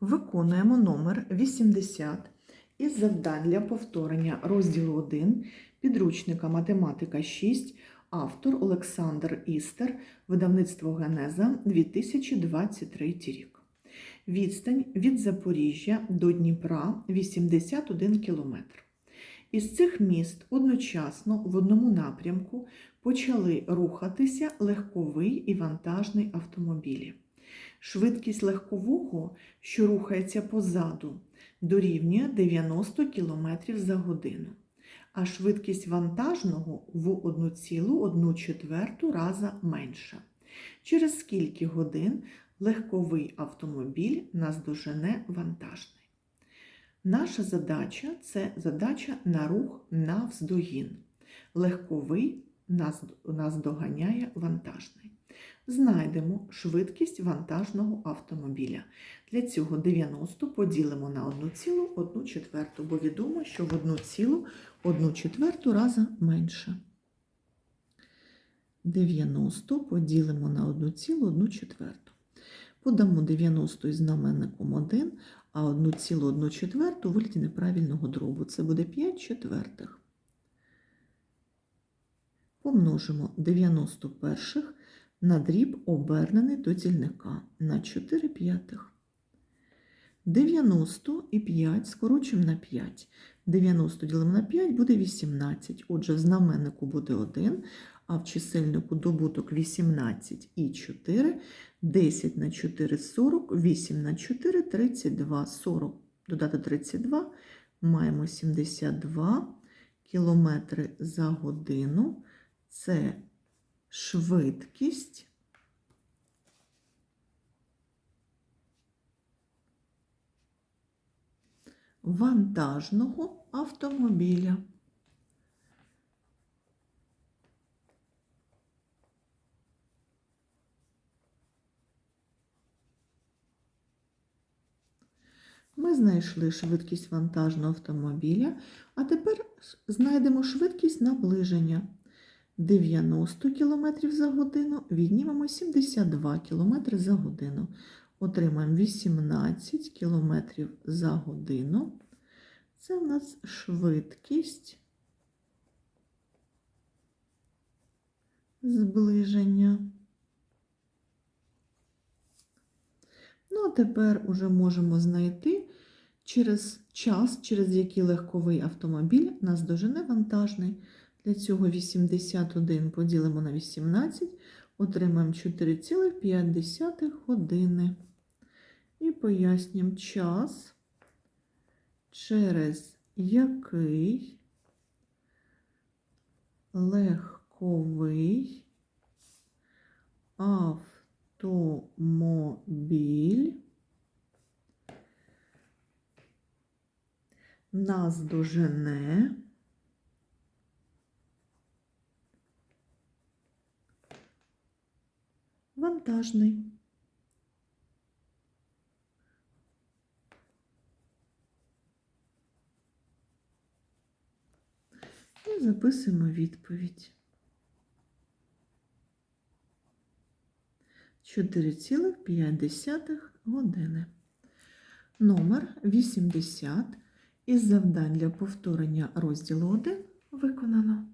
Виконуємо номер 80 із завдань для повторення розділу 1 підручника Математика 6, автор Олександр Істер, видавництво Генеза 2023 рік. Відстань від Запоріжжя до Дніпра 81 км. Із цих міст одночасно в одному напрямку почали рухатися легковий і вантажний автомобілі. Швидкість легкового, що рухається позаду, дорівнює 90 км за годину, а швидкість вантажного в 1,1 раза менша. Через скільки годин легковий автомобіль наздожене вантажний? Наша задача це задача на рух навздогін. Легковий наздоганяє вантажний. Знайдемо швидкість вантажного автомобіля. Для цього 90 поділимо на 1,1 четверту, бо відомо, що в 1,1 четверту раза менше. 90 поділимо на 1,1 четверту. Подамо 90 із знаменником 1, а 1,1 четверту вигляді неправильного дробу. Це буде 5 четвертих. Помножимо 90 перших на дріб обернений до дільника на 4 п'ятих. 90 і 5 скорочимо на 5. 90 ділимо на 5 буде 18. Отже, в знаменнику буде 1, а в чисельнику добуток 18 і 4. 10 на 4 – 40, 8 на 4 – 32, 40. Додати 32 маємо 72 кілометри за годину. Це швидкість вантажного автомобіля. Ми знайшли швидкість вантажного автомобіля, а тепер знайдемо швидкість наближення. 90 км за годину, віднімемо 72 км за годину. Отримаємо 18 км за годину. Це в нас швидкість зближення. Ну, а тепер уже можемо знайти через час, через який легковий автомобіль нас дожене вантажний. Для цього 81 поділимо на 18, отримаємо 4,5 години. І пояснюємо час, через який легковий автомобіль нас вантажний. І записуємо відповідь. 4,5 години. Номер 80 із завдань для повторення розділу 1 виконано.